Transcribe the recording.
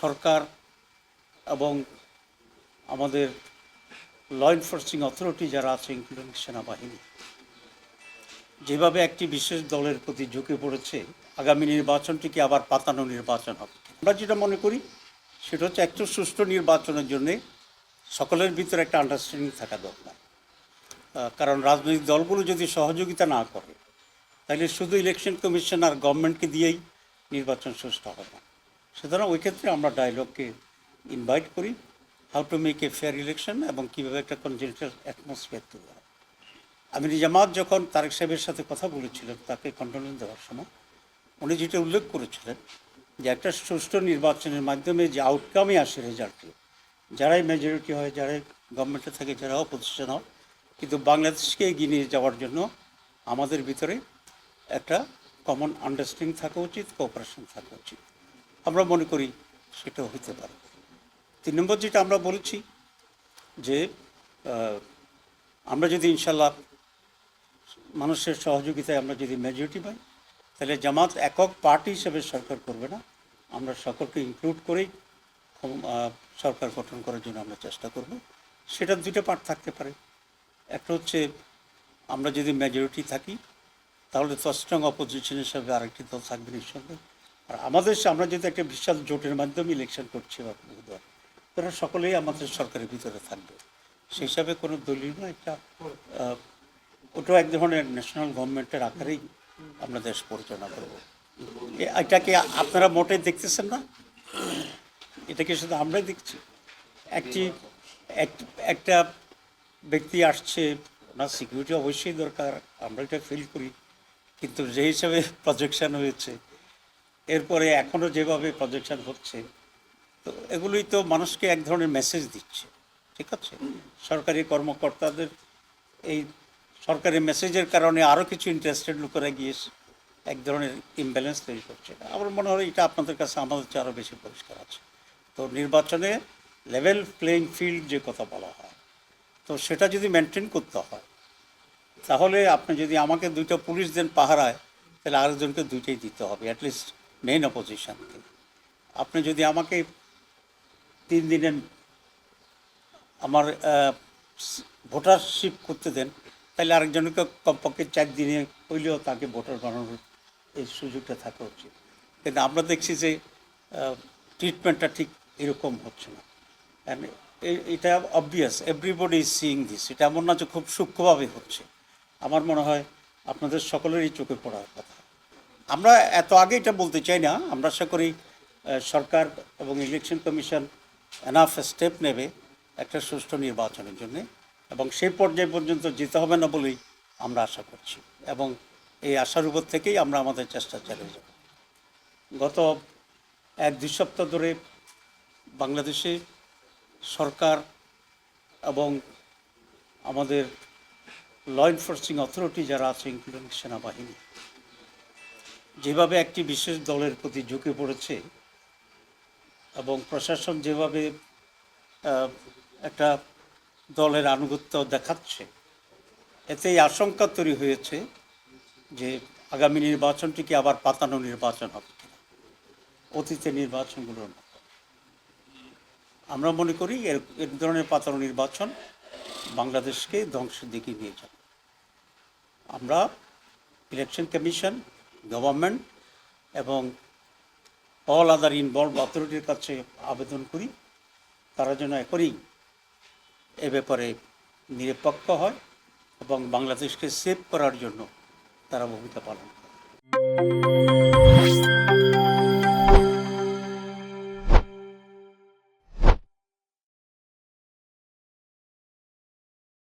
সরকার এবং আমাদের ল enforcing authority যারা আছে ইনক্লুডিং সেনাবাহিনী, যেভাবে একটি বিশেষ দলের প্রতি ঝুঁকে পড়েছে, আগামী নির্বাচনটিকে আবার পাতানো নির্বাচন হবে। আমরা যেটা মনে করি, সেটা হচ্ছে একটু সুষ্ঠু নির্বাচনের জন্যে সকলের ভিতরে একটা আন্ডারস্ট্যান্ডিং থাকা দরকার। কারণ রাজনৈতিক দলগুলো যদি সহযোগিতা না করে, তাহলে শুধু ইলেকশন কমিশন আর গভর্নমেন্টকে দিয়েই নির্বাচন সুষ্ঠু হবে না। সুতরাং ওই ক্ষেত্রে আমরা ডায়লগকে ইনভাইট করি how to make a fair election এবং কীভাবে একটা কনজেন্টাল অ্যাটমসফিয়ার তৈরি হয়। আমির জামাত যখন তারেক সাহেবের সাথে কথা বলেছিলেন, তাকে কন্ট্রোল দেওয়ার সময়, উনি যেটা উল্লেখ করেছিলেন যে একটা সুষ্ঠু নির্বাচনের মাধ্যমে যে আউটকামই আসে রেজাল্টে যারাই মেজরিটি হয়, যারাই গভর্নমেন্টে থাকে, যারা অপোজিশন হয়, কিন্তু বাংলাদেশকে এগিয়ে নিয়ে যাওয়ার জন্য আমাদের ভিতরে একটা কমন আন্ডারস্ট্যান্ডিং থাকা উচিত কোঅপারেশন থাকা উচিত। আমরা মনে করি সেটা হইতে পারে। তিন নম্বর যেটা আমরা বলছি যে আমরা যদি ইনশাল্লাহ মানুষের সহযোগিতায় আমরা যদি মেজরিটি পাই, তাহলে জামাত একক পার্টি হিসেবে সরকার করবে না। আমরা সকলকে ইনক্লুড করেই সরকার গঠন করার জন্য আমরা চেষ্টা করব। সেটা দুটো পার্ট থাকতে পারে। একটা হচ্ছে, আমরা যদি মেজরিটি থাকি, তাহলে তো স্ট্রং অপোজিশন হিসাবে আরেকটি দল থাকবে নিঃসন্দেহে। আর আমাদের আমরা যদি একটা বিশাল জোটের মাধ্যমে ইলেকশন করছি দল, তারা সকলেই আমাদের সরকারের ভিতরে থাকবে। সেই হিসাবে কোনো দলীয় না একটা ওটাও এক ধরনের ন্যাশনাল গভর্নমেন্টের আকারেই আমরা দেশ পরিচালনা করব। এটাকে আপনারা মোটে দেখতেছেন না? এটাকে শুধু আমরাই দেখছি? একটি এক- একটা ব্যক্তি আসছে ওনার সিকিউরিটি অবশ্যই দরকার আমরা এটা ফিল করি। কিন্তু যে হিসাবে প্রজেকশন হয়েছে এরপরে এখনও যেভাবে প্রজেকশন হচ্ছে, তো এগুলোই তো মানুষকে এক ধরনের মেসেজ দিচ্ছে, ঠিক আছে? সরকারি কর্মকর্তাদের এই সরকারি মেসেজের কারণে আরও কিছু ইন্টারেস্টেড লোকেরা গিয়ে এক ধরনের ইমব্যালেন্স তৈরি করছে। আমার মনে হয় এটা আপনাদের কাছে আমাদের চেয়ে আরও বেশি পরিষ্কার আছে। তো নির্বাচনে লেভেল প্লেইং ফিল্ড যে কথা বলা হয়, তো সেটা যদি মেনটেন করতে হয়, তাহলে আপনি যদি আমাকে দুইটা পুলিশ দেন পাহারায়, তাহলে আরেকজনকে দুইটাই দিতে হবে অ্যাটলিস্ট মেইন অপোজিশনকে আপনি যদি আমাকে তিন দিনের আমার ভোটারশিপ করতে দেন, তাহলে আরেকজনকে কমপক্ষে চার দিনে হইলেও তাকে ভোটার বানানোর এই সুযোগটা থাকা উচিত। কিন্তু আমরা দেখছি যে ট্রিটমেন্টটা ঠিক এরকম হচ্ছে না। এটা obvious everybody is seeing this এটা এমন না যে খুব সূক্ষ্মভাবে হচ্ছে। আমার মনে হয় আপনাদের সকলেরই চোখে পড়ার কথা। আমরা এত আগে এটা বলতে চাই না। আমরা আশা করি সরকার এবং ইলেকশন কমিশন এনাফ স্টেপ নেবে একটা সুষ্ঠু নির্বাচনের জন্য এবং সেই পর্যায় পর্যন্ত যেতে হবে না বলেই আমরা আশা করছি এবং এই আশার উপর থেকেই আমরা আমাদের চেষ্টা চালিয়ে যাব। গত এক দুই সপ্তাহ ধরে বাংলাদেশে সরকার এবং আমাদের ল এনফোর্সিং অথরিটি যারা আছে ইনক্লুডিং সেনাবাহিনী যেভাবে একটি বিশেষ দলের প্রতি ঝুঁকে পড়েছে এবং প্রশাসন যেভাবে একটা দলের আনুগত্য দেখাচ্ছে এতে এই আশঙ্কা তৈরি হয়েছে যে আগামী নির্বাচনটিকে আবার পাতানো নির্বাচন হবে অতীতের নির্বাচনগুলোর মতো আমরা মনে করি এর এর ধরনের পাতানো নির্বাচন বাংলাদেশকে ধ্বংসের দিকে নিয়ে যাবে। আমরা ইলেকশন কমিশন গভর্নমেন্ট এবং অল আদার ইনভলভ অথরিটির কাছে আবেদন করি। তারা যেন এখনই এ ব্যাপারে নিরপেক্ষ হয় এবং বাংলাদেশকে সেভ করার জন্য তারা ভূমিকা পালন করে।